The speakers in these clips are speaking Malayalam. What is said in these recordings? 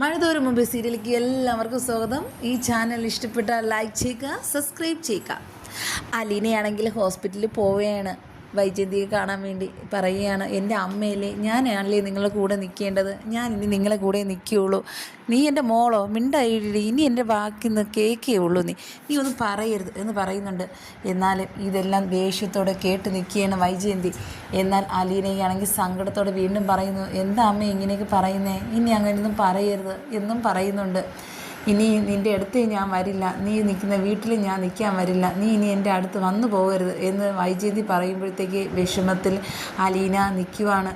മഴതോറും മുമ്പ് സീരിയലിലേക്ക് എല്ലാവർക്കും സ്വാഗതം. ഈ ചാനൽ ഇഷ്ടപ്പെട്ടാൽ ലൈക്ക് ചെയ്യുക സബ്സ്ക്രൈബ് ചെയ്യുക. അലീനയാണെങ്കിൽ ഹോസ്പിറ്റലിൽ പോവുകയാണ്. വൈദ്യന്തിയെ കാണാൻ വേണ്ടി പറയുകയാണ് എന്റെ അമ്മയിലെ ഞാനാണല്ലേ നിങ്ങളുടെ കൂടെ നിൽക്കേണ്ടത്? ഞാൻ ഇനി നിങ്ങളെ കൂടെ നിൽക്കുകയുള്ളൂ. നീ എന്റെ മോളോ? മിണ്ടായിടി ഇനി എന്റെ വാക്കിന്ന് കേൾക്കേ ഉള്ളൂ നീ. നീ ഒന്നും പറയരുത് എന്ന് പറയുന്നുണ്ട്. എന്നാലും ഇതെല്ലാം ദേഷ്യത്തോടെ കേട്ട് നിൽക്കുകയാണ് വൈജയന്തി. എന്നാൽ അലീനയാണെങ്കിൽ സങ്കടത്തോടെ വീണ്ടും പറയുന്നു എന്താ അമ്മ ഇങ്ങനെയൊക്കെ പറയുന്നേ? ഇനി അങ്ങനെയൊന്നും പറയരുത് എന്നും പറയുന്നുണ്ട്. ഇനി നിന്റെ അടുത്ത് ഞാൻ വരില്ല. നീ നിൽക്കുന്ന വീട്ടിൽ ഞാൻ നിൽക്കാൻ വരില്ല. നീ ഇനി എന്റെ അടുത്ത് വന്നു പോകരുത് എന്ന് വൈജയന്തി പറയുമ്പോഴത്തേക്ക് വിഷമത്തിൽ അലീന നിൽക്കുവാണ്.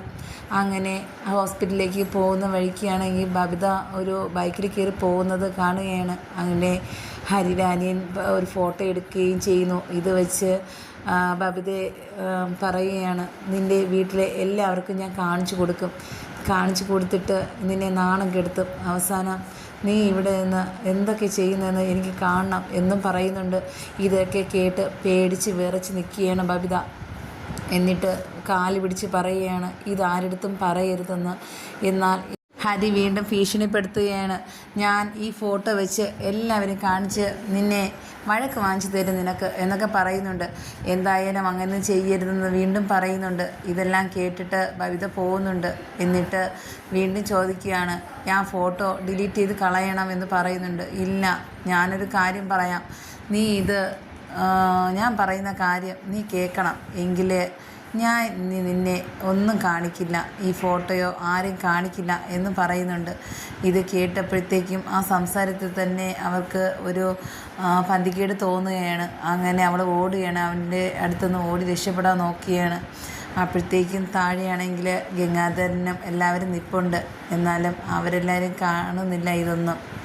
അങ്ങനെ ഹോസ്പിറ്റലിലേക്ക് പോകുന്ന വഴിക്കാണെങ്കിൽ ബബിത ഒരു ബൈക്കിൽ കയറി പോകുന്നത് കാണുകയാണ്. അങ്ങനെ ഹരിരാനിയൻ ഒരു ഫോട്ടോ എടുക്കുകയും ചെയ്യുന്നു. ഇത് വെച്ച് ബബിതെ പറയുകയാണ് നിന്റെ വീട്ടിലെ എല്ലാവർക്കും ഞാൻ കാണിച്ചു കൊടുക്കും. കാണിച്ചു കൊടുത്തിട്ട് നിന്നെ നാണം കെടുത്തും അവസാനം നീ ഇവിടെ നിന്ന് എന്തൊക്കെ ചെയ്യുന്നതെന്ന് എനിക്ക് കാണണം എന്നും പറയുന്നുണ്ട്. ഇതൊക്കെ കേട്ട് പേടിച്ച് വിറച്ച് നിൽക്കുകയാണ് ബബിത. എന്നിട്ട് കാൽ പിടിച്ച് പറയുകയാണ് ഇതാരടുത്തും പറയരുതെന്ന്. എന്നാൽ ഹരി വീണ്ടും ഭീഷണിപ്പെടുത്തുകയാണ്. ഞാൻ ഈ ഫോട്ടോ വെച്ച് എല്ലാവരും കാണിച്ച് നിന്നെ വഴക്ക് വാങ്ങിച്ചു തരും നിനക്ക് എന്നൊക്കെ പറയുന്നുണ്ട്. എന്തായാലും അങ്ങനെ ചെയ്യരുതെന്ന് വീണ്ടും പറയുന്നുണ്ട്. ഇതെല്ലാം കേട്ടിട്ട് ഭവിത പോകുന്നുണ്ട് എന്നിട്ട് വീണ്ടും ചോദിക്കുകയാണ് ഞാൻ ഫോട്ടോ ഡിലീറ്റ് ചെയ്ത് കളയണം എന്ന് പറയുന്നുണ്ട്. ഇല്ല ഞാനൊരു കാര്യം പറയാം. നീ ഇത് ഞാൻ പറയുന്ന കാര്യം നീ കേൾക്കണം. എങ്കിലേ ഞാൻ നിന്നെ ഒന്നും കാണിക്കില്ല. ഈ ഫോട്ടോയോ ആരും കാണിക്കില്ല എന്ന് പറയുന്നുണ്ട്. ഇത് കേട്ടപ്പോഴത്തേക്കും ആ സംസാരത്തിൽ തന്നെ അവർക്ക് ഒരു പന്തിക്കേട് തോന്നുകയാണ്. അങ്ങനെ അവൾ ഓടുകയാണ്. അവന്റെ അടുത്തുനിന്ന് ഓടി രക്ഷപ്പെടാൻ നോക്കുകയാണ്. അപ്പോഴത്തേക്കും താഴെയാണെങ്കിൽ ഗംഗാധരനും എല്ലാവരും നിപ്പുണ്ട്. എന്നാലും അവരെല്ലാവരും കാണുന്നില്ല ഇതൊന്നും.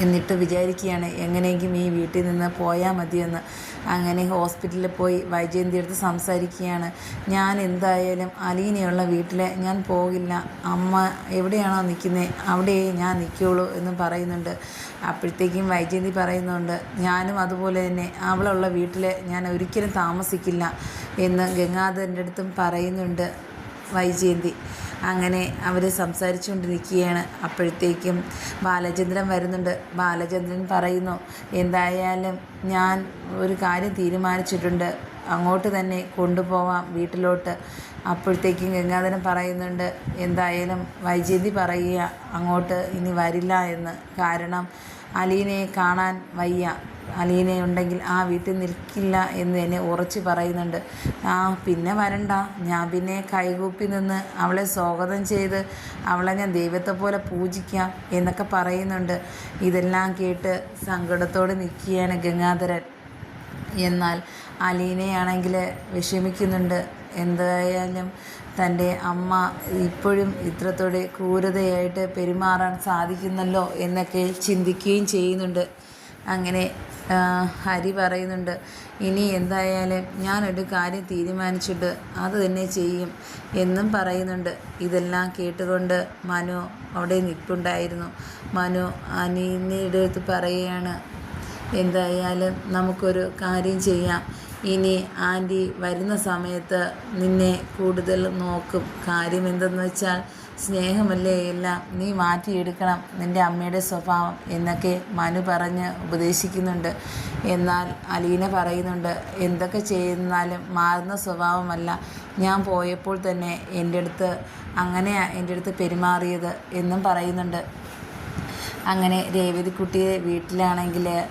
എന്നിട്ട് വിചാരിക്കുകയാണ് എങ്ങനെയെങ്കിലും ഈ വീട്ടിൽ നിന്ന് പോയാൽ മതിയെന്ന്. അങ്ങനെ ഹോസ്പിറ്റലിൽ പോയി വൈജയന്തി അടുത്ത് സംസാരിക്കുകയാണ്. ഞാൻ എന്തായാലും അലീനയുള്ള വീട്ടിൽ ഞാൻ പോകില്ല. അമ്മ എവിടെയാണോ നിൽക്കുന്നത് അവിടെ ഞാൻ നിൽക്കുകയുള്ളൂ എന്ന് പറയുന്നുണ്ട്. അപ്പോഴത്തേക്കും വൈജയന്തി പറയുന്നുണ്ട് ഞാനും അതുപോലെ തന്നെ അവളുള്ള വീട്ടിൽ ഞാൻ ഒരിക്കലും താമസിക്കില്ല എന്ന് ഗംഗാധരന്റെ അടുത്തും പറയുന്നുണ്ട്. വൈജയന്തി. അങ്ങനെ അവർ സംസാരിച്ചുകൊണ്ടിരിക്കുകയാണ് അപ്പോഴത്തേക്കും ബാലചന്ദ്രൻ വരുന്നുണ്ട്. ബാലചന്ദ്രൻ പറയുന്നു എന്തായാലും ഞാൻ ഒരു കാര്യം തീരുമാനിച്ചിട്ടുണ്ട്. അങ്ങോട്ട് തന്നെ കൊണ്ടുപോവാം വീട്ടിലോട്ട്. അപ്പോഴത്തേക്കും ഗംഗാധരൻ പറയുന്നുണ്ട് എന്തായാലും വൈജയന്തി പറയുക അങ്ങോട്ട് ഇനി വരില്ല എന്ന്. കാരണം അലീനയെ കാണാൻ വയ്യ. അലീന ഉണ്ടെങ്കിൽ ആ വീട്ടിൽ നിൽക്കില്ല എന്ന് എന്നെ ഉറച്ചു പറയുന്നുണ്ട്. ആ പിന്നെ വരണ്ട. ഞാൻ പിന്നെ കൈകൂപ്പി നിന്ന് അവളെ സ്വാഗതം ചെയ്ത് അവളെ ഞാൻ ദൈവത്തെ പോലെ പൂജിക്കാം എന്നൊക്കെ പറയുന്നുണ്ട്. ഇതെല്ലാം കേട്ട് സങ്കടത്തോടെ നിൽക്കുകയാണ് ഗംഗാധരൻ. എന്നാൽ അലീനയാണെങ്കിൽ വിഷമിക്കുന്നുണ്ട്. എന്തായാലും തന്റെ അമ്മ ഇപ്പോഴും ഇത്രത്തോടെ ക്രൂരതയായിട്ട് പെരുമാറാൻ സാധിക്കുന്നല്ലോ എന്നൊക്കെ ചിന്തിക്കുകയും ചെയ്യുന്നുണ്ട്. അങ്ങനെ ഹരി പറയുന്നുണ്ട് ഇനി എന്തായാലും ഞാനൊരു കാര്യം തീരുമാനിച്ചിട്ട് അത് തന്നെ ചെയ്യും എന്നും പറയുന്നുണ്ട്. ഇതെല്ലാം കേട്ടുകൊണ്ട് മനു അവിടെ നിൽപ്പുണ്ടായിരുന്നു. മനു അനീനയുടെ അടുത്ത് പറയുകയാണ് എന്തായാലും നമുക്കൊരു കാര്യം ചെയ്യാം. ഇനി ആന്റി വരുന്ന സമയത്ത് നിന്നെ കൂടുതൽ നോക്കും. കാര്യം എന്തെന്ന് വെച്ചാൽ സ്നേഹമല്ലേ എല്ലാം? നീ മാറ്റിയെടുക്കണം നിന്റെ അമ്മയുടെ സ്വഭാവം എന്നൊക്കെ മനു പറഞ്ഞ് ഉപദേശിക്കുന്നുണ്ട്. എന്നാൽ അലീന പറയുന്നുണ്ട് എന്തൊക്കെ ചെയ്യുന്നാലും മാറുന്ന സ്വഭാവമല്ല. ഞാൻ പോയപ്പോൾ തന്നെ എന്റെ അടുത്ത് അങ്ങനെയാണ് എന്റെ അടുത്ത് പെരുമാറിയത് എന്നും പറയുന്നുണ്ട്. അങ്ങനെ രേവതിക്കുട്ടിയെ വീട്ടിലാണെങ്കിൽ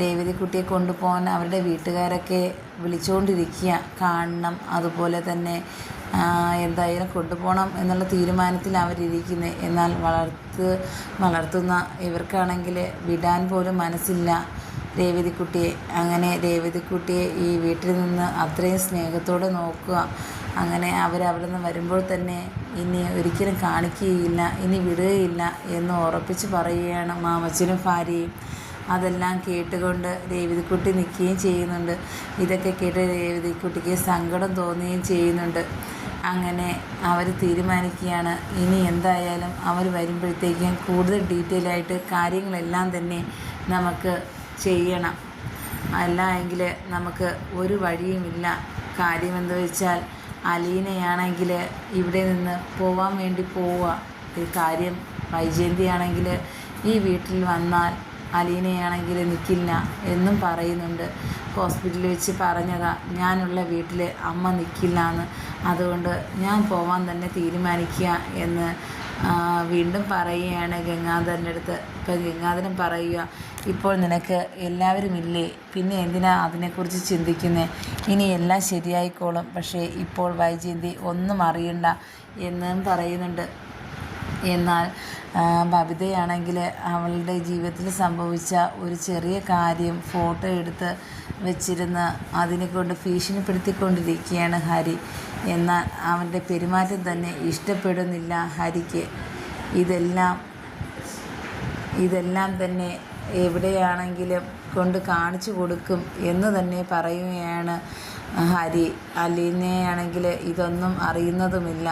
രേവതിക്കുട്ടിയെ കൊണ്ടുപോകാൻ അവരുടെ വീട്ടുകാരൊക്കെ വിളിച്ചുകൊണ്ടിരിക്കുക. കാണണം. അതുപോലെ തന്നെ എന്തായാലും കൊണ്ടുപോകണം എന്നുള്ള തീരുമാനത്തിൽ അവരിരിക്കുന്നത് എന്നാൽ വളർത്ത് വളർത്തുന്ന ഇവർക്കാണെങ്കിൽ വിടാൻ പോലും മനസ്സില്ല. രേവതിക്കുട്ടിയെ അങ്ങനെ രേവതിക്കുട്ടിയെ ഈ വീട്ടിൽ നിന്ന് അത്രയും സ്നേഹത്തോടെ നോക്കുക. അങ്ങനെ അവരവിടെ നിന്ന് വരുമ്പോൾ തന്നെ ഇനി ഒരിക്കലും കാണിക്കുകയില്ല ഇനി വിടുകയില്ല എന്ന് ഉറപ്പിച്ച് പറയുകയാണ് മാമച്ചനും ഭാര്യയും. അതെല്ലാം കേട്ടുകൊണ്ട് രേവതിക്കുട്ടി നിൽക്കുകയും ചെയ്യുന്നുണ്ട്. ഇതൊക്കെ കേട്ട് രേവതിക്കുട്ടിക്ക് സങ്കടം തോന്നുകയും ചെയ്യുന്നുണ്ട്. അങ്ങനെ അവർ തീരുമാനിക്കുകയാണ്. ഇനി എന്തായാലും അവർ വരുമ്പോഴത്തേക്കും കൂടുതൽ ഡീറ്റെയിൽ ആയിട്ട് കാര്യങ്ങളെല്ലാം തന്നെ നമുക്ക് ചെയ്യണം. അല്ല എങ്കിൽ നമുക്ക് ഒരു വഴിയുമില്ല. കാര്യമെന്ത് വെച്ചാൽ അലീനയാണെങ്കിൽ ഇവിടെ നിന്ന് പോവാൻ വേണ്ടി പോവുക. ഈ കാര്യം വൈജയന്തിയാണെങ്കിൽ ഈ വീട്ടിൽ വന്നാൽ അലീനയാണെങ്കിൽ നിൽക്കില്ല എന്നും പറയുന്നുണ്ട്. ഹോസ്പിറ്റലിൽ വെച്ച് പറഞ്ഞതാ ഞാനുള്ള വീട്ടിൽ അമ്മ നിൽക്കില്ല എന്ന് അതുകൊണ്ട് ഞാൻ പോവാൻ തന്നെ തീരുമാനിക്കുക എന്ന് വീണ്ടും പറയുകയാണ് ഗംഗാധരന്റെ അടുത്ത്. ഇപ്പം ഗംഗാധരൻ പറയുക ഇപ്പോൾ നിനക്ക് എല്ലാവരും ഇല്ലേ? പിന്നെ എന്തിനാ അതിനെക്കുറിച്ച് ചിന്തിക്കുന്നേ? ഇനി എല്ലാം ശരിയായിക്കോളും. പക്ഷേ ഇപ്പോൾ വൈജയന്തി ഒന്നും അറിയണ്ട എന്നും പറയുന്നുണ്ട്. എന്നാൽ ബബിതയാണെങ്കിൽ അവളുടെ ജീവിതത്തിൽ സംഭവിച്ച ഒരു ചെറിയ കാര്യം ഫോട്ടോ എടുത്ത് വെച്ചിരുന്ന് അതിനെ കൊണ്ട് ഭീഷണിപ്പെടുത്തിക്കൊണ്ടിരിക്കുകയാണ് ഹരി. എന്നാൽ അവന്റെ പെരുമാറ്റം തന്നെ ഇഷ്ടപ്പെടുന്നില്ല ഹരിക്ക്. ഇതെല്ലാം ഇതെല്ലാം തന്നെ എവിടെയാണെങ്കിലും കൊണ്ട് കാണിച്ചു കൊടുക്കും എന്ന് തന്നെ പറയുകയാണ് ഹരി. അലീനയാണെങ്കിൽ ഇതൊന്നും അറിയുന്നതുമില്ല.